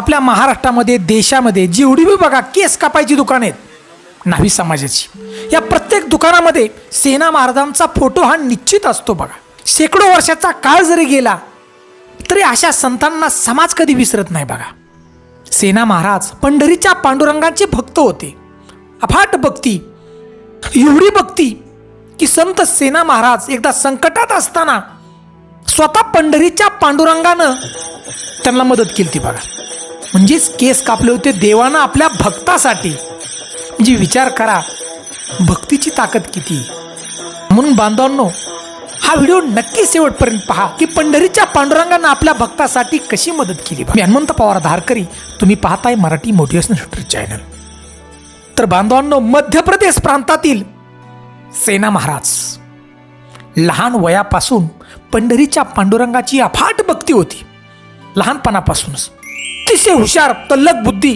आपल्या महाराष्ट्रामध्ये देशामध्ये जेवढी बी बघा केस कापायची दुकान आहेत न्हावी समाजाची. या प्रत्येक दुकानामध्ये सेना महाराजांचा फोटो हा निश्चित असतो बघा. शेकडो वर्षाचा काळ जरी गेला तरी अशा संतांना समाज कधी विसरत नाही बघा. सेना महाराज पंढरीच्या पांडुरंगांचे भक्त होते. अफाट भक्ती. एवढी भक्ती की संत सेना महाराज एकदा संकटात असताना स्वतः पंढरीच्या पांडुरंगानं त्यांना मदत केली ती बघा. म्हणजेच केस कापले होते देवानं आपल्या भक्तासाठी. म्हणजे विचार करा भक्तीची ताकद किती? म्हणून बांधवांनो हा व्हिडिओ नक्की शेवटपर्यंत पहा की पंढरीच्या पांडुरंगानं आपल्या भक्तासाठी कशी मदत केली मी हनुमंत पवार धारकरी तुम्ही पाहताय मराठी मोटिवेशनल शूटर चॅनल. तर बांधवांनो मध्य प्रदेश प्रांतातील सेना महाराज लहान वयापासून पंढरीच्या पांडुरंगाची अफाट भक्ती होती. लहानपणापासूनच. अतिशय हुशार तल्लक बुद्धी.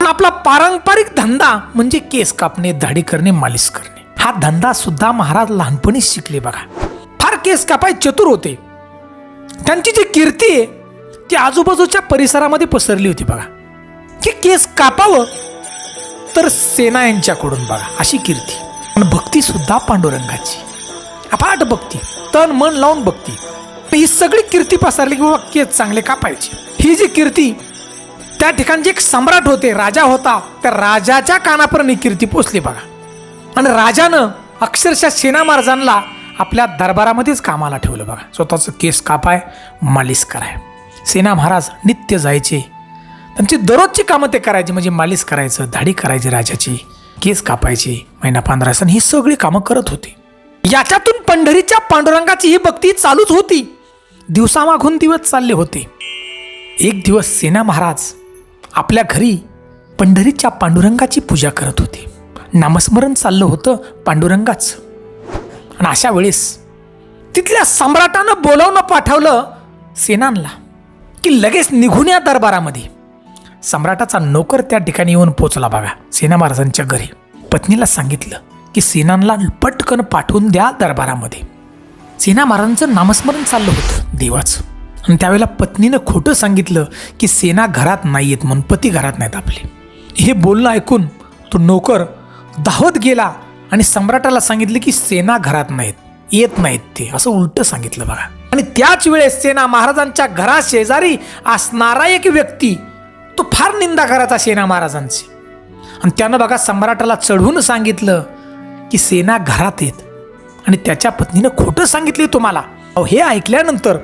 पण आपला पारंपरिक धंदा म्हणजे केस कापणे दाढी करणे मालिश करणे. हा धंदा सुद्धा महाराज लहानपणीच शिकले बघा. फार केस कापाय चतुर होते. त्यांची जी कीर्ती आहे ती आजूबाजूच्या परिसरामध्ये पसरली होती बघा. की केस कापावं तर सेना यांच्याकडून बघा अशी कीर्ती. पण भक्ती सुद्धा पांडुरंगाची. अफाट भक्ती तन मन लावून भक्ती. ही सगळी कीर्ती पसरली की बाबा केस चांगले कापायचे. ही जी कीर्ती त्या ठिकाणी जे एक सम्राट होते राजा होता. त्या राजाच्या कानापर्यंत कीर्ती पोचली बघा. आणि राजानं अक्षरशः सेना महाराजांना आपल्या दरबारामध्येच कामाला ठेवलं बघा. स्वतःचं केस कापाय मालिश कराय. सेना महाराज नित्य जायचे. त्यांची दररोजची कामं ते करायचे म्हणजे मालिश करायचं दाढी करायची राजाची केस कापायची महिना पंधरा सण ही सगळी कामं करत होते. याच्यातून पंढरीच्या पांडुरंगाची ही भक्ती चालूच होती. दिवसामागून दिवस चालले होते. एक दिवस सेना महाराज आपल्या घरी पंढरीच्या पांडुरंगाची पूजा करत होते. नामस्मरण चाललं होतं पांडुरंगाचं. आणि अशा वेळेस तिथल्या सम्राटानं बोलावणं पाठवलं सेनानला की लगेच निघून या दरबारामध्ये. सम्राटाचा नोकर त्या ठिकाणी येऊन पोचला बघा सेना महाराजांच्या घरी. पत्नीला सांगितलं की सेनानला पटकन पाठवून द्या दरबारामध्ये. सेना महाराजांचं नामस्मरण चाललं होतं देवाचं. आणि त्यावेळेला पत्नीनं खोटं सांगितलं की सेना घरात नाही आहेत म्हणून पती घरात नाहीत आपले. हे बोलणं ऐकून तो नोकर धावत गेला आणि सम्राटाला सांगितलं की सेना घरात नाहीत येत नाहीत ते. असं उलटं सांगितलं बघा. आणि त्याच वेळेस सेना महाराजांच्या घरा शेजारी असणारा एक व्यक्ती तो फार निंदा करायचा सेना महाराजांची. आणि त्यानं बघा सम्राटाला चढवून सांगितलं की सेना घरात येत. आणि त्याच्या पत्नीनं खोटं सांगितले तुम्हाला. अहो हे ऐकल्यानंतर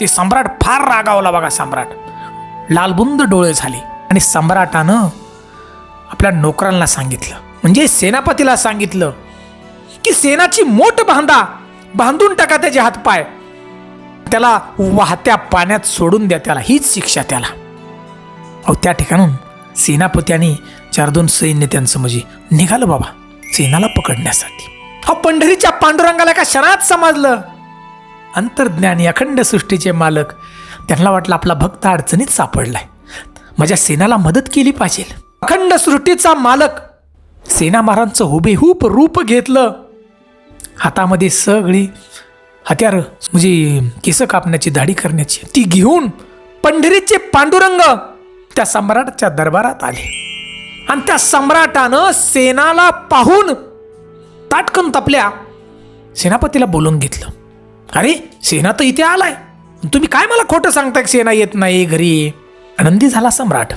ते सम्राट फार रागावला बघा सम्राट. लालबुंद डोळे झाले आणि सम्राटानं आपल्या नोकरांना सांगितलं. म्हणजे सेनापतीला सांगितलं की सेनाची मोठ बांधा बांधून टाका त्याचे हातपाय त्याला वाहत्या पाण्यात सोडून द्या त्याला हीच शिक्षा त्याला. अहो त्या ठिकाणून सेनापत्याने चार दोन सैन्य त्यांचं म्हणजे निघालं बाबा सेनाला पकडण्यासाठी. हा पंढरीच्या पांडुरंगाला का क्षणात समजलं. अंतर्ज्ञानी अखंड सृष्टीचे मालक त्यांना वाटलं आपला भक्त अडचणीत सापडलाय. माझ्या सेनाला मदत केली पाहिजे. अखंड सृष्टीचा मालक. सेना महाराजांचं हुबेहूब रूप घेतलं. हातामध्ये सगळी हत्यार म्हणजे केस कापण्याची दाढी करण्याची ती घेऊन पंढरीचे पांडुरंग त्या सम्राटाच्या दरबारात आले. आणि त्या सम्राटानं सेनाला पाहून ताटकन तपल्या. सेनापतीला बोलून घेतलं अरे सेना तर इथे आलाय. तुम्ही काय मला खोटं सांगताय की सेना येत नाही घरी? आनंदी झाला सम्राट.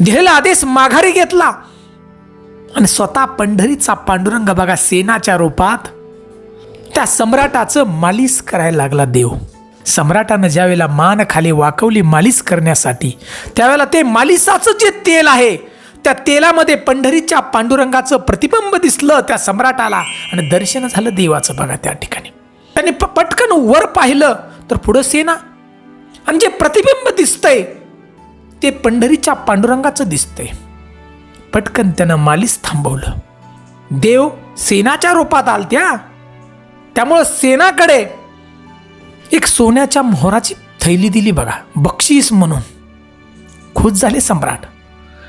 दिलेला आदेश माघारी घेतला. आणि स्वतः पंढरीचा पांडुरंग बघा सेनाच्या रूपात. त्या सम्राटाचं मालिश करायला लागला देव. सम्राटानं ज्यावेळेला मान खाली वाकवली मालिश करण्यासाठी त्यावेळेला ते मालिसाचं जे तेल आहे त्या तेलामध्ये पंढरीच्या पांडुरंगाचं प्रतिबिंब दिसलं त्या सम्राटाला. आणि दर्शन झालं देवाचं बघा त्या ठिकाणी. त्याने प- पटकन वर पाहिलं तर पुढं सेना. आणि जे प्रतिबिंब दिसतंय ते पंढरीच्या पांडुरंगाचं दिसतंय. पटकन त्यानं मालिश थांबवलं. देव सेनाच्या रूपात आलत्या. त्यामुळं सेनाकडे एक सोन्याच्या मोहराची थैली दिली बघा बक्षीस म्हणून. खुश झाले सम्राट.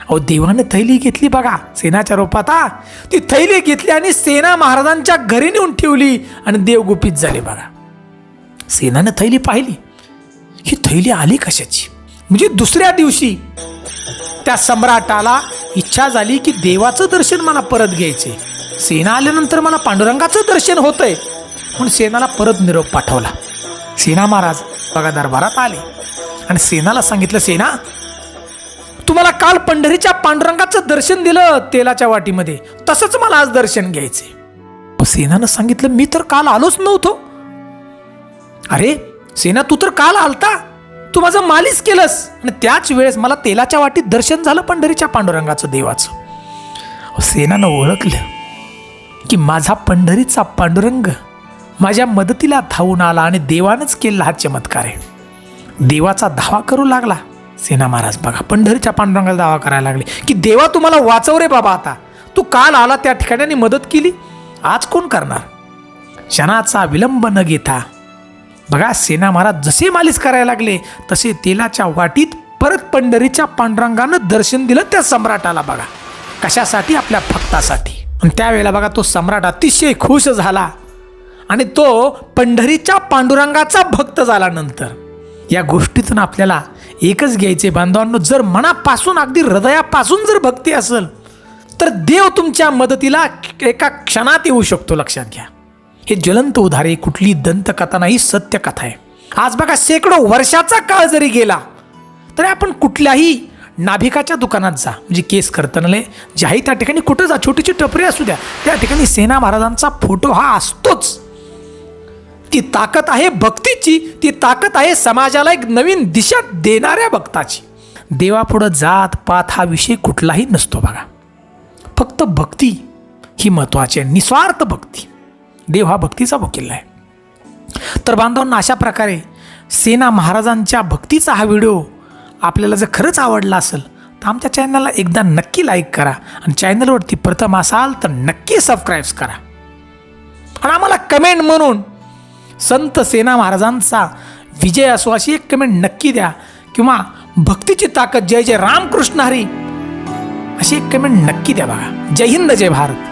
अहो देवानं थैली घेतली बघा सेनाच्या रूपात हा. ती थैली घेतली आणि सेना महाराजांच्या घरी नेऊन ठेवली आणि देव गुपित झाले बघा. सेनानं थैली पाहिली. ही थैली आली कशाची? म्हणजे दुसऱ्या दिवशी त्या सम्राटाला इच्छा झाली की देवाचं दर्शन मला परत घ्यायचे सेना आल्यानंतर मला पांडुरंगाचं दर्शन होतंय. म्हणून सेनाला परत निरोप पाठवला. सेना महाराज बघा दरबारात आले. आणि सेनाला सांगितलं सेना तुम्हाला काल पंढरीच्या पांडुरंगाचं दर्शन दिलं तेलाच्या वाटीमध्ये. तसंच मला आज दर्शन घ्यायचे सेनानं सांगितलं मी तर काल आलोच नव्हतो. अरे सेना तू तर काल आलता. तू माझं मालिश केलंस. आणि त्याच वेळेस मला तेलाच्या वाटीत दर्शन झालं पंढरीच्या पांडुरंगाचं देवाचं. सेनानं ओळखलं की माझा पंढरीचा पांडुरंग माझ्या मदतीला धावून आला आणि देवानंच केलेला हा चमत्कार आहे. देवाचा धावा करू लागला. सेना महाराज बघा पंढरीच्या पांडुरंगाला दावा करायला लागले की देवा तुम्हाला वाचव रे बाबा आता. तू काल आला त्या ठिकाणी मदत केली. आज कोण करणार? क्षणाचा विलंब न घेता बघा सेना महाराज जसे मालिश करायला लागले तसे तेलाच्या वाटीत परत पंढरीच्या पांडुरंगानं दर्शन दिलं त्या सम्राटाला बघा. कशासाठी? आपल्या भक्तासाठी. आणि त्यावेळेला बघा तो सम्राट अतिशय खुश झाला. आणि तो पंढरीच्या पांडुरंगाचा भक्त झाला नंतर. या गोष्टीतून आपल्याला एकच घ्यायचे बांधवांनो जर मनापासून अगदी हृदयापासून जर भक्ती असेल तर देव तुमच्या मदतीला एका क्षणात येऊ शकतो लक्षात घ्या. हे ज्वलंत उधारे कुठली दंतकथा नाही सत्य कथा आहे. आज बघा शेकडो वर्षाचा काळ जरी गेला तरी आपण कुठल्याही नाभिकाच्या दुकानात जा. म्हणजे केस कर्तनालय ज्याही त्या ठिकाणी कुठं जा छोटीची टपरी असू द्या त्या ठिकाणी सेना महाराजांचा फोटो हा असतोच. ती ताकद आहे भक्तीची ती ताकद आहे समाजाला एक नवीन दिशा देणाऱ्या भक्ताची. देवापुढं जात पात हा विषय कुठलाही नसतो बघा. फक्त भक्ती ही महत्त्वाची आहे निस्वार्थ भक्ती. देव हा भक्तीचा वकील आहे. तर बांधवांना अशा प्रकारे सेना महाराजांच्या भक्तीचा हा व्हिडिओ आपल्याला जर खरंच आवडला असेल तर आमच्या चॅनलला एकदा नक्की लाईक करा आणि चॅनलवरती प्रथम असाल तर नक्की सबस्क्राईब्स करा. आणि आम्हाला कमेंट म्हणून संत सेना महाराजांचा विजय असो अशी एक कमेंट नक्की द्या. किंवा भक्तीची ताकद जय जय रामकृष्ण हरी अशी एक कमेंट नक्की द्या बघा. जय हिंद जय भारत.